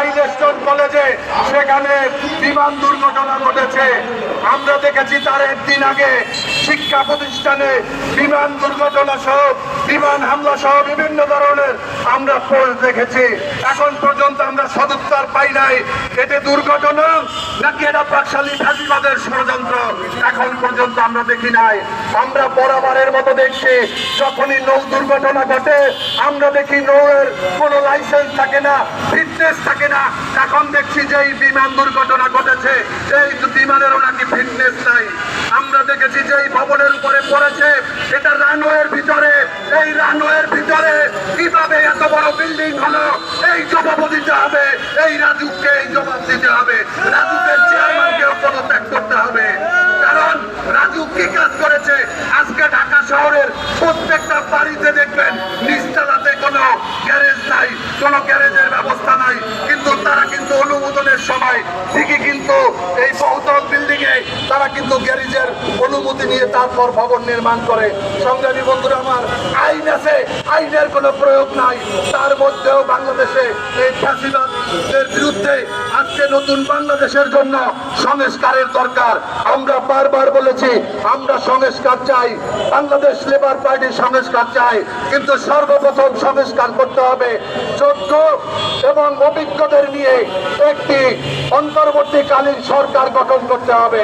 Milestone কলেজে সেখানে বিমান দুর্ঘটনা ঘটেছে। আমরা দেখেছি তার একদিন আগে শিক্ষা প্রতিষ্ঠানে বিমান দুর্ঘটনা সহ, বিমান হামলা সহ বিভিন্ন ধরনের আমরা পোস্ট দেখেছি। এখন পর্যন্ত আমরা সদুত্তর পাই নাই এতে দুর্ঘটনা নাকি এটা পাকশালী ফাঁসিবাদের ষড়যন্ত্র। এখন পর্যন্ত আমরা দেখি নাই। আমরা বরাবরের মতো দেখছি, যখনই নৌ দুর্ঘটনা ঘটে, আমরা দেখি নৌয়ের কোনো লাইসেন্স থাকে না ফিটনেস থাকে না। এখন দেখছি যে এই বিমান দুর্ঘটনা ঘটেছে। এই বিমানেরও নাকি ফিটনেস নাই। আমরা দেখেছি যে এই ভবনের উপরে পড়েছে। এটা রানওয়ের ভিতরে। এই রানওয়ের ভিতরে কীভাবে এত বড় বিল্ডিং হলো? এই জবাব দিতে হবে। এই রাজুকে এই জবাব দিতে হবে। রাজুকে চেয়ারম্যানকেও পদত্যাগ করতে হবে। কারণ রাজু কি কাজ করেছে? আজকে ঢাকা শহরের প্রত্যেকটা বাড়িতে দেখবেন, নিচতলাতে কোনো গ্যারেজ নাই। কোনো গ্যারেজের ব্যবস্থা নাই কিন্তু তারা কিন্তু অনুমোদনের সময় ঠিকই কিন্তু এ তারা কিন্তু গ্যারেজের অনুমতি নিয়ে তারপর ভবন নির্মাণ করে। সংগ্রামী বন্ধুরা আমার, আইন আছে, আইনের কোনো প্রয়োগ নাই। তার মধ্যেও বাংলাদেশে এই ফ্যাসিবাদের বিরুদ্ধে আজকে নতুন বাংলাদেশের জন্য সংস্কারের দরকার। আমরা বারবার বলেছি, আমরা সংস্কার চাই, বাংলাদেশ লেবার পার্টি সংস্কার চাই, কিন্তু সর্বপ্রথম সংস্কার করতে হবে যোগ্য এবং অভিজ্ঞদের নিয়ে একটি অন্তর্বর্তীকালীন সরকার গঠন করতে হবে।